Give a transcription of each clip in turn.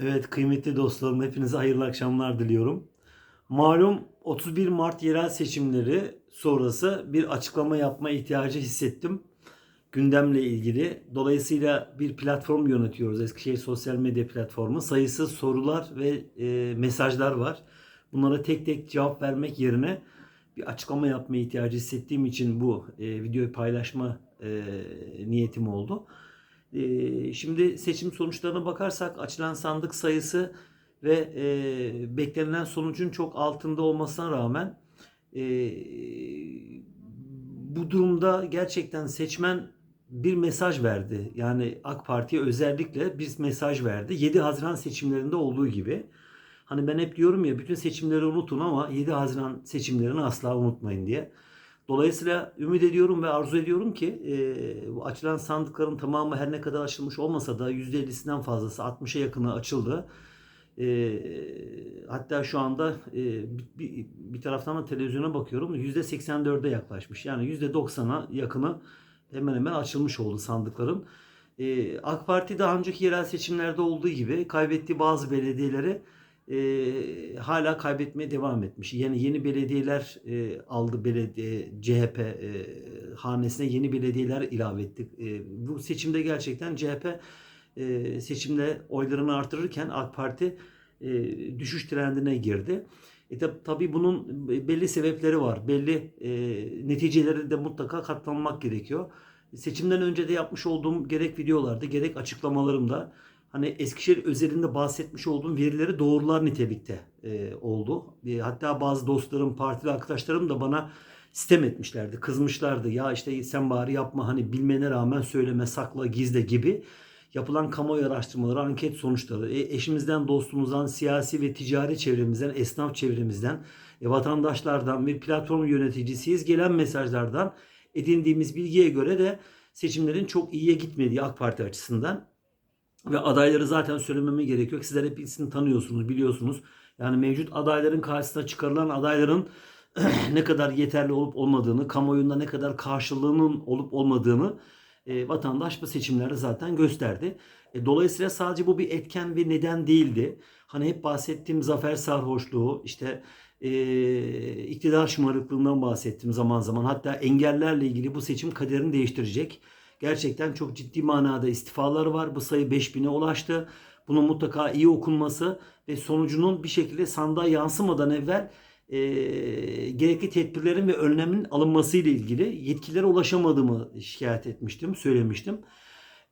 Evet kıymetli dostlarım hepinize hayırlı akşamlar diliyorum. Malum 31 Mart yerel seçimleri sonrası bir açıklama yapma ihtiyacı hissettim. Gündemle ilgili. Dolayısıyla bir platform yönetiyoruz. Eskişehir Sosyal Medya Platformu. Sayısız sorular ve e, mesajlar var. Bunlara tek tek cevap vermek yerine bir açıklama yapma ihtiyacı hissettiğim için bu e, videoyu paylaşma e, niyetim oldu. Ee, Şimdi seçim sonuçlarına bakarsak açılan sandık sayısı ve e, beklenilen sonucun çok altında olmasına rağmen e, bu durumda gerçekten seçmen bir mesaj verdi. Yani AK Parti'ye özellikle bir mesaj verdi. 7 Haziran seçimlerinde olduğu gibi. Hani ben hep diyorum ya bütün seçimleri unutun ama 7 Haziran seçimlerini asla unutmayın diye. Dolayısıyla ümit ediyorum ve arzu ediyorum ki e, bu açılan sandıkların tamamı her ne kadar açılmış olmasa da %50'sinden fazlası 60'a yakını açıldı. E, hatta şu anda e, bir, bir, taraftan da televizyona bakıyorum %84'e yaklaşmış. Yani %90'a yakını hemen hemen açılmış oldu sandıkların. E, AK Parti daha önceki yerel seçimlerde olduğu gibi kaybettiği bazı belediyeleri e, hala kaybetmeye devam etmiş. Yani yeni belediyeler e, aldı belediye CHP e, hanesine yeni belediyeler ilave ettik. E, bu seçimde gerçekten CHP e, seçimde oylarını artırırken AK Parti e, düşüş trendine girdi. E tab- tabii bunun belli sebepleri var. Belli e, neticeleri de mutlaka katlanmak gerekiyor. Seçimden önce de yapmış olduğum gerek videolarda gerek açıklamalarımda hani Eskişehir özelinde bahsetmiş olduğum verileri doğrular nitelikte e, oldu. E, hatta bazı dostlarım, partili arkadaşlarım da bana sitem etmişlerdi, kızmışlardı. Ya işte sen bari yapma hani bilmene rağmen söyleme, sakla, gizle gibi yapılan kamuoyu araştırmaları, anket sonuçları, e, eşimizden, dostumuzdan, siyasi ve ticari çevremizden, esnaf çevremizden, e, vatandaşlardan, bir platform yöneticisiyiz gelen mesajlardan edindiğimiz bilgiye göre de seçimlerin çok iyiye gitmediği AK Parti açısından ve adayları zaten söylememe gerek yok. Sizler hepsini tanıyorsunuz, biliyorsunuz. Yani mevcut adayların karşısına çıkarılan adayların ne kadar yeterli olup olmadığını, kamuoyunda ne kadar karşılığının olup olmadığını e, vatandaş bu seçimlerde zaten gösterdi. E, dolayısıyla sadece bu bir etken ve neden değildi. Hani hep bahsettiğim zafer sarhoşluğu, işte e, iktidar şımarıklığından bahsettim zaman zaman. Hatta engellerle ilgili bu seçim kaderini değiştirecek. Gerçekten çok ciddi manada istifalar var. Bu sayı 5000'e ulaştı. Bunun mutlaka iyi okunması ve sonucunun bir şekilde sandığa yansımadan evvel e, gerekli tedbirlerin ve önlemin alınması ile ilgili yetkililere ulaşamadığımı şikayet etmiştim, söylemiştim.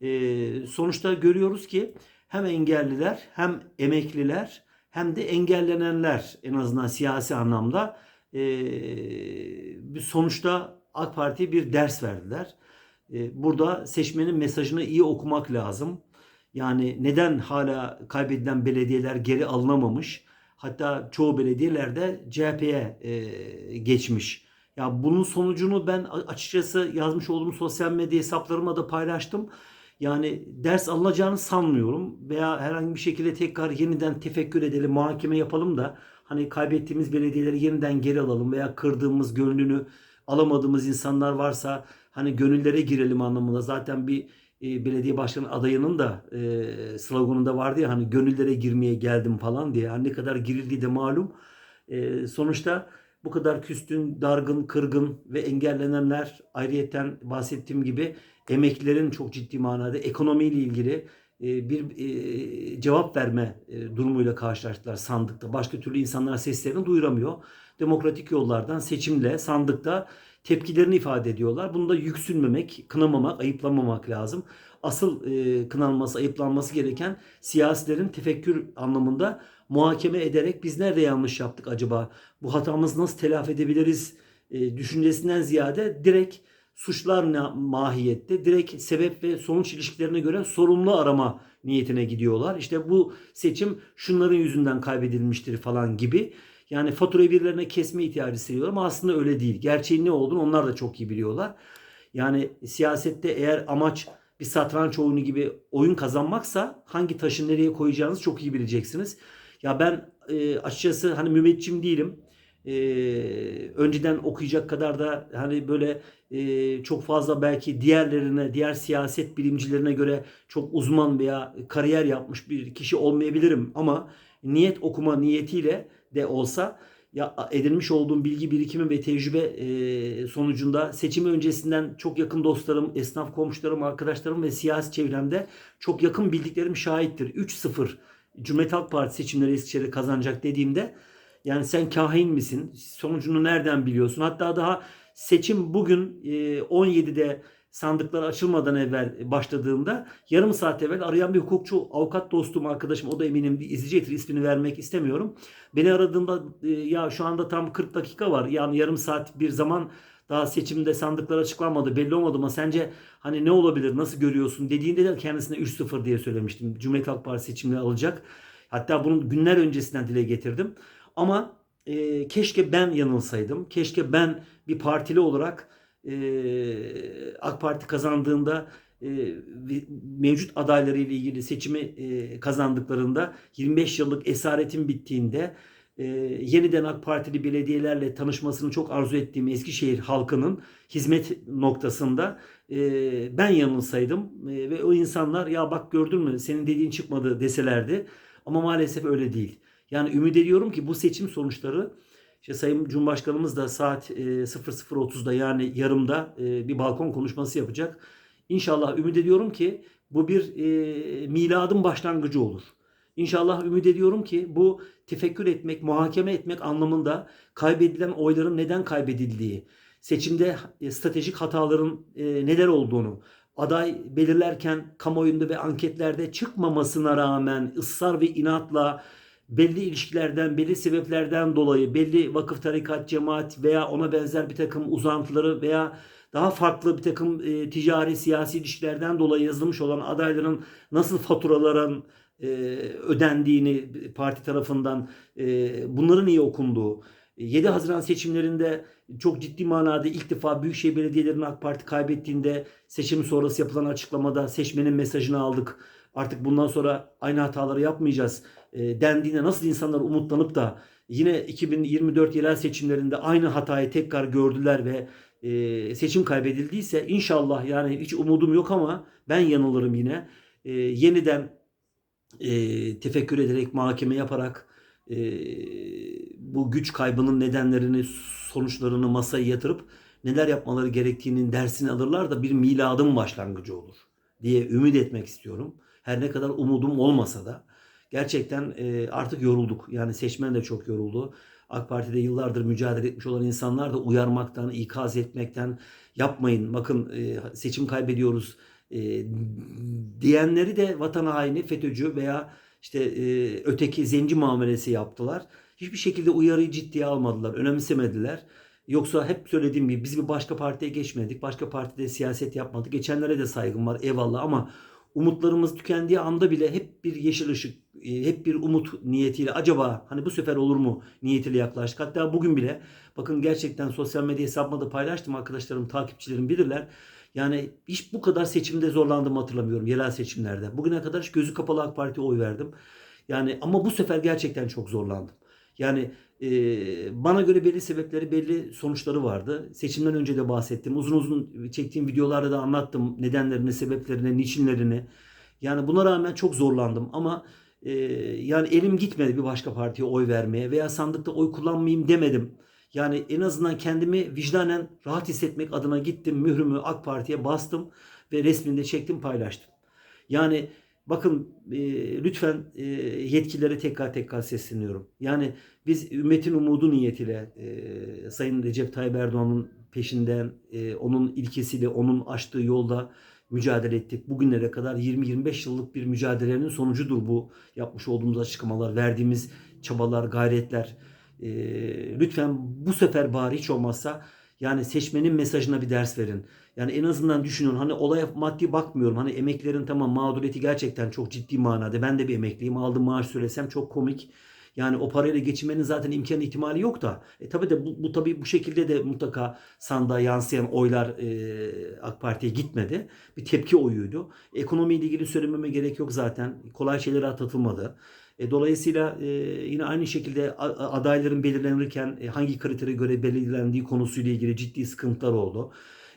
E, sonuçta görüyoruz ki hem engelliler hem emekliler hem de engellenenler en azından siyasi anlamda e, sonuçta AK Parti'ye bir ders verdiler. E, burada seçmenin mesajını iyi okumak lazım. Yani neden hala kaybedilen belediyeler geri alınamamış? Hatta çoğu belediyelerde CHP'ye e, geçmiş. Ya bunun sonucunu ben açıkçası yazmış olduğum sosyal medya hesaplarıma da paylaştım. Yani ders alınacağını sanmıyorum veya herhangi bir şekilde tekrar yeniden tefekkür edelim, muhakeme yapalım da hani kaybettiğimiz belediyeleri yeniden geri alalım veya kırdığımız gönlünü alamadığımız insanlar varsa hani gönüllere girelim anlamında zaten bir e, belediye başkanı adayının da e, sloganında vardı ya hani gönüllere girmeye geldim falan diye. Hani ne kadar girildiği de malum. E, sonuçta bu kadar küstün, dargın, kırgın ve engellenenler ayrıyeten bahsettiğim gibi emeklilerin çok ciddi manada ekonomiyle ilgili e, bir e, cevap verme e, durumuyla karşılaştılar sandıkta. Başka türlü insanlar seslerini duyuramıyor. Demokratik yollardan seçimle sandıkta tepkilerini ifade ediyorlar. Bunu da yüksünmemek, kınamamak, ayıplamamak lazım. Asıl e, kınanması, ayıplanması gereken siyasilerin tefekkür anlamında muhakeme ederek biz nerede yanlış yaptık acaba? Bu hatamızı nasıl telafi edebiliriz e, düşüncesinden ziyade direkt suçlar ne mahiyette, direkt sebep ve sonuç ilişkilerine göre sorumlu arama niyetine gidiyorlar. İşte bu seçim şunların yüzünden kaybedilmiştir falan gibi. Yani faturayı birilerine kesme ihtiyacı hissediyorlar ama aslında öyle değil. Gerçeğin ne olduğunu onlar da çok iyi biliyorlar. Yani siyasette eğer amaç bir satranç oyunu gibi oyun kazanmaksa hangi taşı nereye koyacağınızı çok iyi bileceksiniz. Ya ben e, açıkçası hani mümeccim değilim. e, önceden okuyacak kadar da hani böyle e, çok fazla belki diğerlerine, diğer siyaset bilimcilerine göre çok uzman veya kariyer yapmış bir kişi olmayabilirim ama niyet okuma niyetiyle de olsa ya edinmiş olduğum bilgi birikimi ve tecrübe e, sonucunda seçim öncesinden çok yakın dostlarım, esnaf komşularım, arkadaşlarım ve siyasi çevremde çok yakın bildiklerim şahittir. 3-0 Cumhuriyet Halk Partisi seçimleri Eskişehir'de kazanacak dediğimde yani sen kahin misin? Sonucunu nereden biliyorsun? Hatta daha seçim bugün e, 17'de sandıklar açılmadan evvel başladığında yarım saat evvel arayan bir hukukçu, avukat dostum, arkadaşım o da eminim izleyecektir ismini vermek istemiyorum. Beni aradığında e, ya şu anda tam 40 dakika var yani yarım saat bir zaman daha seçimde sandıklar açıklanmadı belli olmadı ama sence hani ne olabilir nasıl görüyorsun dediğinde de kendisine 3-0 diye söylemiştim. Cumhuriyet Halk Partisi seçimleri alacak. Hatta bunu günler öncesinden dile getirdim. Ama e, keşke ben yanılsaydım. Keşke ben bir partili olarak e, AK Parti kazandığında e, mevcut adayları ile ilgili seçimi e, kazandıklarında 25 yıllık esaretin bittiğinde e, yeniden AK Partili belediyelerle tanışmasını çok arzu ettiğim Eskişehir halkının hizmet noktasında e, ben yanılsaydım e, ve o insanlar ya bak gördün mü senin dediğin çıkmadı deselerdi ama maalesef öyle değil. Yani ümit ediyorum ki bu seçim sonuçları işte Sayın Cumhurbaşkanımız da saat e, 00.30'da yani yarımda e, bir balkon konuşması yapacak. İnşallah ümit ediyorum ki bu bir e, miladın başlangıcı olur. İnşallah ümit ediyorum ki bu tefekkür etmek, muhakeme etmek anlamında kaybedilen oyların neden kaybedildiği, seçimde e, stratejik hataların e, neler olduğunu, aday belirlerken kamuoyunda ve anketlerde çıkmamasına rağmen ısrar ve inatla belli ilişkilerden, belli sebeplerden dolayı belli vakıf, tarikat, cemaat veya ona benzer bir takım uzantıları veya daha farklı bir takım e, ticari, siyasi ilişkilerden dolayı yazılmış olan adayların nasıl faturaların e, ödendiğini parti tarafından e, bunların iyi okunduğu, 7 Haziran seçimlerinde çok ciddi manada ilk defa Büyükşehir Belediyelerinin AK Parti kaybettiğinde seçim sonrası yapılan açıklamada seçmenin mesajını aldık. Artık bundan sonra aynı hataları yapmayacağız e, dendiğinde nasıl insanlar umutlanıp da yine 2024 yerel seçimlerinde aynı hatayı tekrar gördüler ve e, seçim kaybedildiyse inşallah yani hiç umudum yok ama ben yanılırım yine. E, yeniden e, tefekkür ederek, mahkeme yaparak e, bu güç kaybının nedenlerini, sonuçlarını masaya yatırıp neler yapmaları gerektiğinin dersini alırlar da bir miladın başlangıcı olur diye ümit etmek istiyorum. Her ne kadar umudum olmasa da gerçekten e, artık yorulduk. Yani seçmen de çok yoruldu. AK Parti'de yıllardır mücadele etmiş olan insanlar da uyarmaktan, ikaz etmekten yapmayın. Bakın e, seçim kaybediyoruz e, diyenleri de vatan haini, FETÖ'cü veya işte e, öteki zenci muamelesi yaptılar. Hiçbir şekilde uyarıyı ciddiye almadılar, önemsemediler. Yoksa hep söylediğim gibi biz bir başka partiye geçmedik. Başka partide siyaset yapmadık. Geçenlere de saygım var eyvallah ama umutlarımız tükendiği anda bile hep bir yeşil ışık, hep bir umut niyetiyle acaba hani bu sefer olur mu niyetiyle yaklaştık. Hatta bugün bile bakın gerçekten sosyal medya hesabıma da paylaştım arkadaşlarım, takipçilerim bilirler. Yani hiç bu kadar seçimde zorlandığımı hatırlamıyorum yerel seçimlerde. Bugüne kadar hiç gözü kapalı AK Parti'ye oy verdim. Yani ama bu sefer gerçekten çok zorlandım. Yani e, bana göre belli sebepleri, belli sonuçları vardı. Seçimden önce de bahsettim. Uzun uzun çektiğim videolarda da anlattım nedenlerini, sebeplerini, niçinlerini. Yani buna rağmen çok zorlandım ama e, yani elim gitmedi bir başka partiye oy vermeye veya sandıkta oy kullanmayayım demedim. Yani en azından kendimi vicdanen rahat hissetmek adına gittim, mührümü AK Parti'ye bastım ve resmini çektim, paylaştım. Yani bakın e, lütfen e, yetkililere tekrar tekrar sesleniyorum. Yani biz ümmetin umudu niyetiyle e, Sayın Recep Tayyip Erdoğan'ın peşinden, e, onun ilkesiyle, onun açtığı yolda mücadele ettik. Bugünlere kadar 20-25 yıllık bir mücadelenin sonucudur bu yapmış olduğumuz açıklamalar, verdiğimiz çabalar, gayretler. E, lütfen bu sefer bari hiç olmazsa yani seçmenin mesajına bir ders verin. Yani en azından düşünün hani olaya maddi bakmıyorum. Hani emeklerin tamam mağduriyeti gerçekten çok ciddi manada. Ben de bir emekliyim. Aldığım maaş söylesem çok komik. Yani o parayla geçinmenin zaten imkanı ihtimali yok da. E tabii de bu, bu tabii bu şekilde de mutlaka sandığa yansıyan oylar e, AK Parti'ye gitmedi. Bir tepki oyuydu. Ekonomiyle ilgili söylememe gerek yok zaten. Kolay şeylere atlatılmadı. E, dolayısıyla e, yine aynı şekilde adayların belirlenirken e, hangi kritere göre belirlendiği konusuyla ilgili ciddi sıkıntılar oldu.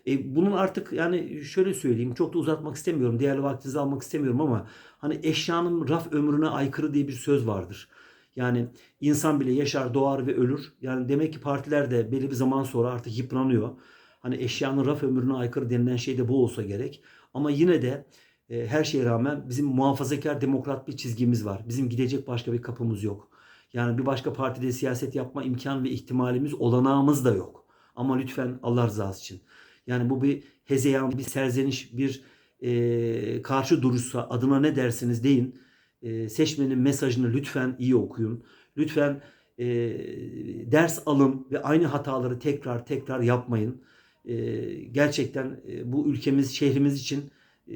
E, bunun artık yani şöyle söyleyeyim çok da uzatmak istemiyorum. Değerli vaktinizi almak istemiyorum ama hani eşyanın raf ömrüne aykırı diye bir söz vardır. Yani insan bile yaşar, doğar ve ölür. Yani demek ki partiler de belli bir zaman sonra artık yıpranıyor. Hani eşyanın raf ömrüne aykırı denilen şey de bu olsa gerek. Ama yine de e, her şeye rağmen bizim muhafazakar demokrat bir çizgimiz var. Bizim gidecek başka bir kapımız yok. Yani bir başka partide siyaset yapma imkan ve ihtimalimiz, olanağımız da yok. Ama lütfen Allah rızası için. Yani bu bir hezeyan, bir serzeniş, bir e, karşı duruşsa adına ne dersiniz deyin. E, seçmenin mesajını lütfen iyi okuyun. Lütfen e, ders alın ve aynı hataları tekrar tekrar yapmayın. E, gerçekten e, bu ülkemiz, şehrimiz için e,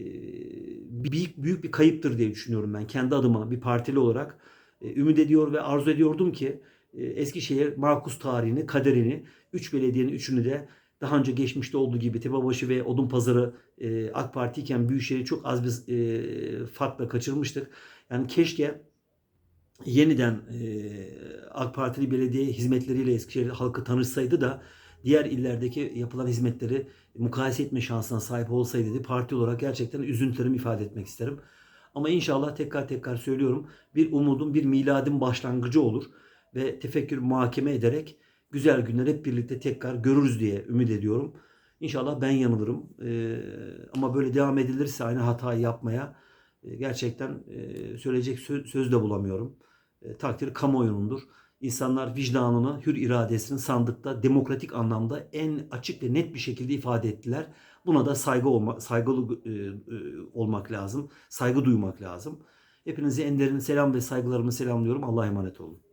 büyük büyük bir kayıptır diye düşünüyorum ben kendi adıma bir partili olarak. E, ümit ediyor ve arzu ediyordum ki e, Eskişehir Markus tarihini, kaderini, 3 belediyenin üçünü de daha önce geçmişte olduğu gibi Tepebaşı ve Odunpazarı e, AK Parti iken Büyükşehir'i çok az bir e, farkla kaçırmıştık. Yani keşke yeniden e, AK Partili belediye hizmetleriyle Eskişehir halkı tanışsaydı da diğer illerdeki yapılan hizmetleri mukayese etme şansına sahip olsaydı dedi. Parti olarak gerçekten üzüntülerimi ifade etmek isterim. Ama inşallah tekrar tekrar söylüyorum bir umudun bir miladın başlangıcı olur ve tefekkür muhakeme ederek güzel günler hep birlikte tekrar görürüz diye ümit ediyorum. İnşallah ben yanılırım. Ee, ama böyle devam edilirse aynı hatayı yapmaya e, gerçekten e, söyleyecek söz, söz de bulamıyorum. E, takdir kamuoyunundur. İnsanlar vicdanını, hür iradesini sandıkta demokratik anlamda en açık ve net bir şekilde ifade ettiler. Buna da saygı olma, saygılı e, e, olmak lazım. Saygı duymak lazım. Hepinize en derin selam ve saygılarımı selamlıyorum. Allah'a emanet olun.